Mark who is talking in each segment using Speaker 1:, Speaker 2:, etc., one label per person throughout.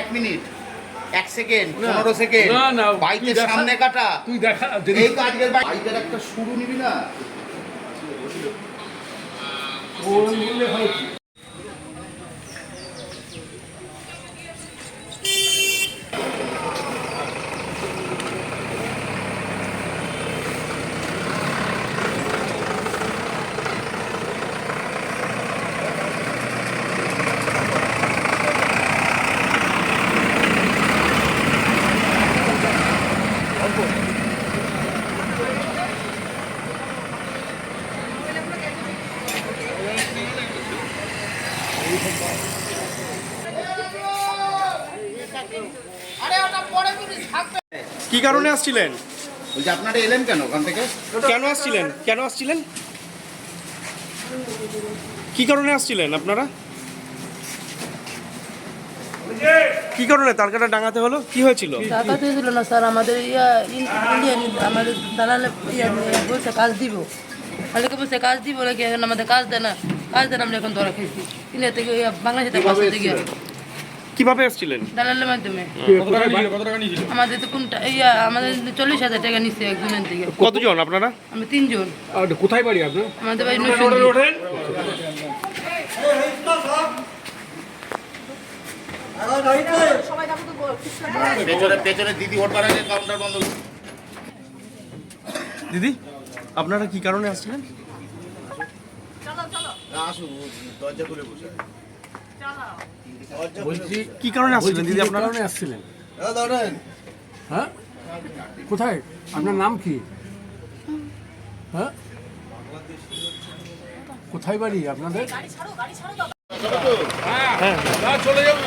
Speaker 1: এক মিনিট। এক সেকেন্ড পনেরো সেকেন্ড।
Speaker 2: না, না,
Speaker 1: বাইকের সামনে কাটা।
Speaker 2: তুই দেখা
Speaker 1: এই কাজের বাইকের একটা শুরু নিবি না।
Speaker 2: হয় কি?
Speaker 3: কারণে আসছিলেন?
Speaker 1: বলছি আপনারা এলেন কেন ওখান থেকে?
Speaker 3: কেন আসছিলেন? কেন আসছিলেন? কি কারণে আসছিলেন আপনারা? কি কারণে? তার কাটা ডাঙাতে হলো? কি হয়েছিল?
Speaker 4: টাকা দিয়েছিল না স্যার? আমাদের ইয়া ইন- ইন্ডিয়ান আমাদের দালালে ইয়া বলছে কাজ দিব। তাদেরকে বলছে কাজ দিব নাকি আমাদের কাজ দেয় না? কাজ দেন আমরা এখন ধরা খেয়েছি। ইন্ডিয়া থেকে বাংলাদেশ থেকে
Speaker 3: কীভাবে আসছিলেন?
Speaker 4: দালালের মাধ্যমে? আমাদের তো কোনটা ইয়া আমাদের চল্লিশ হাজার টাকা নিচ্ছে একজনের থেকে
Speaker 3: কতজন আপনারা?
Speaker 4: আমি তিনজন।
Speaker 2: আর কোথায় বাড়ি আপনার?
Speaker 4: আমাদের বাড়ি।
Speaker 2: ওঠেন?
Speaker 1: দিদি ওঠবার আগে কাউন্টার বন্ধ
Speaker 3: দিদি আপনারা কি কারণে আসছিলেন?
Speaker 1: আসুন দরজা খুলে বসে
Speaker 3: কি কারণে আসছিলেন দিদি আপনারা?
Speaker 2: কারণে আসছিলেন? হ্যাঁ? কোথায়? আপনার নাম কি? হ্যাঁ? কোথায় বাড়ি আপনাদের? হ্যাঁ চলে যাব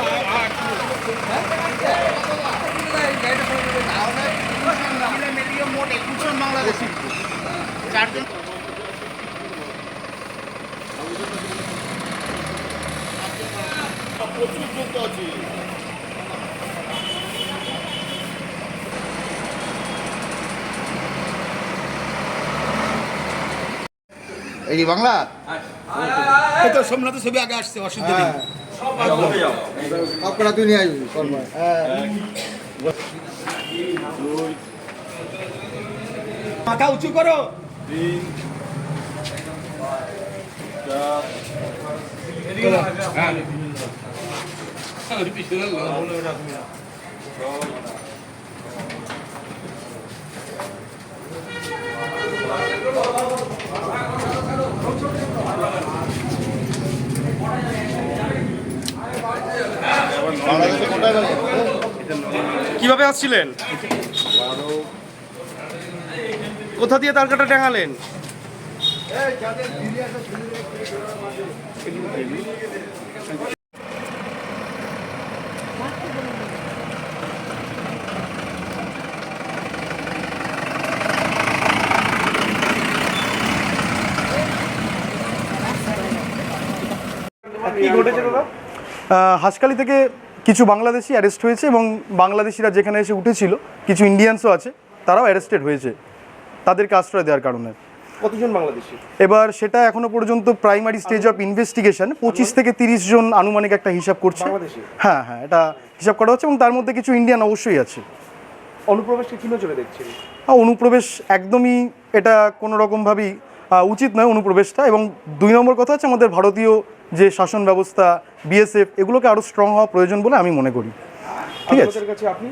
Speaker 1: বাংলাদেশি চারজন যুক্ত আছে এই বাংলা তো সোমনাথের ছবি আগে আসছে অসুবিধা নেই
Speaker 5: আপনারা দুনিয়া করব
Speaker 1: মাথা উঁচু করো
Speaker 3: কীভাবে আসছিলেন? কোথা দিয়ে তার কাটা টাঙালেন কি ঘটেছে দাদা
Speaker 6: আহ, হাসখালি থেকে কিছু বাংলাদেশি অ্যারেস্ট হয়েছে এবং বাংলাদেশিরা যেখানে এসে উঠেছিল কিছু ইন্ডিয়ানসও আছে তারাও অ্যারেস্টেড হয়েছে। তাদেরকে আশ্রয় দেওয়ার কারণে।
Speaker 3: কতজন বাংলাদেশি?
Speaker 6: এবার সেটা এখনও পর্যন্ত প্রাইমারি স্টেজ অফ ইনভেস্টিগেশন পঁচিশ থেকে তিরিশ জন আনুমানিক একটা হিসাব করছে। হ্যাঁ হ্যাঁ এটা হিসাব করা হচ্ছে এবং তার মধ্যে কিছু ইন্ডিয়ান অবশ্যই আছে।
Speaker 3: অনুপ্রবেশকে কি নজরে দেখছেন?
Speaker 6: আহ, অনুপ্রবেশ একদমই এটা কোনো রকমভাবেই উচিত নয় অনুপ্রবেশটা এবং দুই নম্বর কথা হচ্ছে আমাদের ভারতীয় যে শাসন ব্যবস্থা বিএসএফ এগুলোকে আরও স্ট্রং হওয়া প্রয়োজন বলে আমি মনে করি। ঠিক আছে?
Speaker 3: আপনি?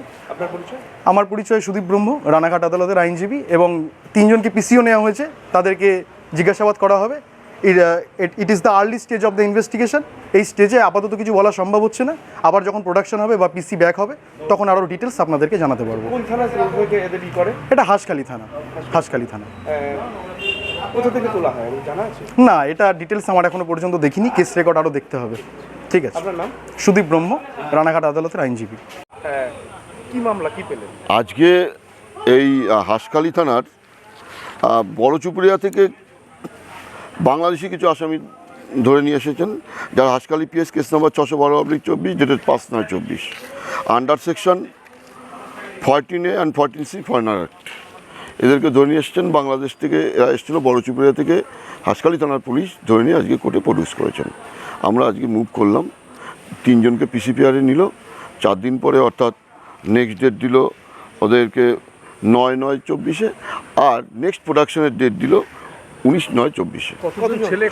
Speaker 6: আমার পরিচয় সুদীপ ব্রহ্ম রানাঘাট আদালতের আইনজীবী এবং তিনজনকে পিসিও নেওয়া হয়েছে। তাদেরকে জিজ্ঞাসাবাদ করা হবে। It is the early stage of the investigation এই স্টেজে আপাতত কিছু বলা সম্ভব হচ্ছে না। আবার যখন প্রোডাকশন হবে বা পিসি ব্যাক হবে তখন আরও ডিটেলস আপনাদেরকে জানাতে পারব। এটা হাঁসখালি থানা। হাঁসখালি থানা।
Speaker 3: কোথা থেকে তোলা হয়? জানা আছে?
Speaker 6: না এটা ডিটেলস আমার এখনও পর্যন্ত দেখিনি। কেস রেকর্ড আরও দেখতে হবে। ঠিক আছে।
Speaker 3: আপনার নাম?
Speaker 6: সুদীপ ব্রহ্ম রানাঘাট আদালতের আইনজীবী।
Speaker 3: হ্যাঁ। কি মামলা কি পেলেন?
Speaker 7: আজকে এই হাঁসখালি থানার বড়চুপুরিয়া থেকে বাংলাদেশি কিছু আসামি ধরে নিয়ে এসেছেন যারা হাঁসখালি পিএস কেস নম্বর ছশো বারো অব্লিক চব্বিশ যেটা পাঁচ নয় চব্বিশ। Under section fourteen A and fourteen C foreigner act এদেরকে ধরে নিয়ে এসেছেন বাংলাদেশ থেকে এরা এসেছিল বড়চুপুরিয়া থেকে। হাঁসখালি থানার পুলিশ ধরে নিয়ে আজকে কোর্টে প্রডিউস করেছেন। আমরা আজকে মুভ করলাম। তিনজনকে পিসিপিআরে নিল। চার দিন পরে অর্থাৎ নেক্সট ডেট দিল ওদেরকে নয় নয় চব্বিশে আর নেক্সট প্রোডাকশনের ডেট দিল উনিশ নয় চব্বিশে।
Speaker 2: ছেলে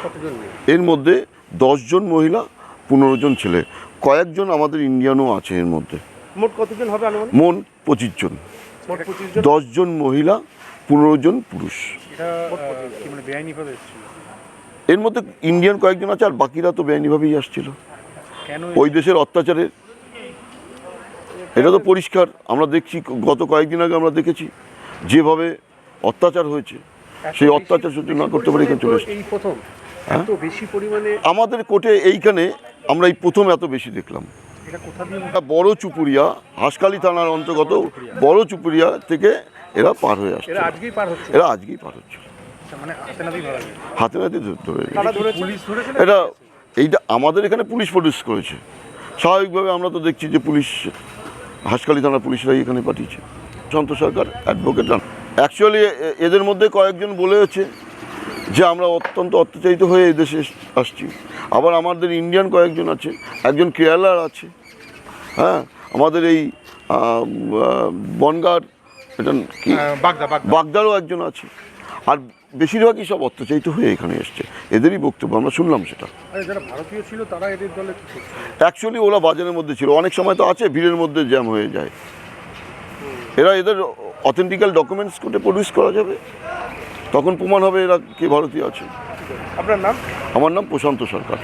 Speaker 7: এর মধ্যে দশজন মহিলা পনেরো জন ছেলে। কয়েকজন আমাদের ইন্ডিয়ানও আছে এর মধ্যে।
Speaker 3: মোট কতজন হবে
Speaker 7: মন পঁচিশ জন। দশজন মহিলা পনেরো জন পুরুষ।
Speaker 3: মানে
Speaker 7: এর মধ্যে ইন্ডিয়ান কয়েকজন আছে আর বাকিরা তো বেআইনিভাবেই আসছিল। ওই দেশের অত্যাচারের। এটা তো পরিষ্কার আমরা দেখছি গত কয়েকদিন আগে আমরা দেখেছি যেভাবে অত্যাচার হয়েছে সেই অত্যাচার সহ্য না করতে পারে এখানে চলে এসেছে।
Speaker 2: এই প্রথম? এত বেশি
Speaker 7: আমাদের কোর্টে এইখানে আমরা এই প্রথম এত বেশি দেখলাম। বড় চুপুরিয়া হাসকালি থানার অন্তর্গত বড় চুপুরিয়া থেকে এরা পার হয়ে আসছে।
Speaker 2: এরা আজকেই পার হচ্ছে?
Speaker 7: হচ্ছে।
Speaker 2: মানে হাতে
Speaker 7: নাতে ধরে- এটা এইটা আমাদের এখানে পুলিশ প্রডিউস করেছে। স্বাভাবিকভাবে আমরা তো দেখছি যে পুলিশ হাসকালি থানার পুলিশরাই এখানে পাঠিয়েছে। সন্ত সরকার অ্যাডভোকেট অ্যাকচুয়ালি এদের মধ্যে কয়েকজন বলেছে যে আমরা অত্যন্ত অত্যাচারিত হয়ে এদেশে আসছি। আবার আমাদের ইন্ডিয়ান কয়েকজন আছে একজন কেরালার আছে। হ্যাঁ আমাদের এই আহ, এটা কি?
Speaker 3: বাগদা বাগদা।
Speaker 7: বাগদারও একজন আছে। আর বেশিরভাগই সব অত্যাচারিত হয়ে এখানে এসছে। এদেরই বক্তব্য আমরা শুনলাম সেটা।
Speaker 2: ভারতীয় ছিল তারা এদের দলে
Speaker 7: অ্যাকচুয়ালি ওরা বাজারের মধ্যে ছিল। অনেক সময় তো আছে ভিড়ের মধ্যে জ্যাম হয়ে যায়। এরা এদের অথেন্টিক্যাল ডকুমেন্টস কোর্টে প্রডিউস করা যাবে। তখন প্রমাণ হবে এরা কে ভারতীয় আছে।
Speaker 3: আপনার নাম?
Speaker 7: আমার নাম প্রশান্ত সরকার।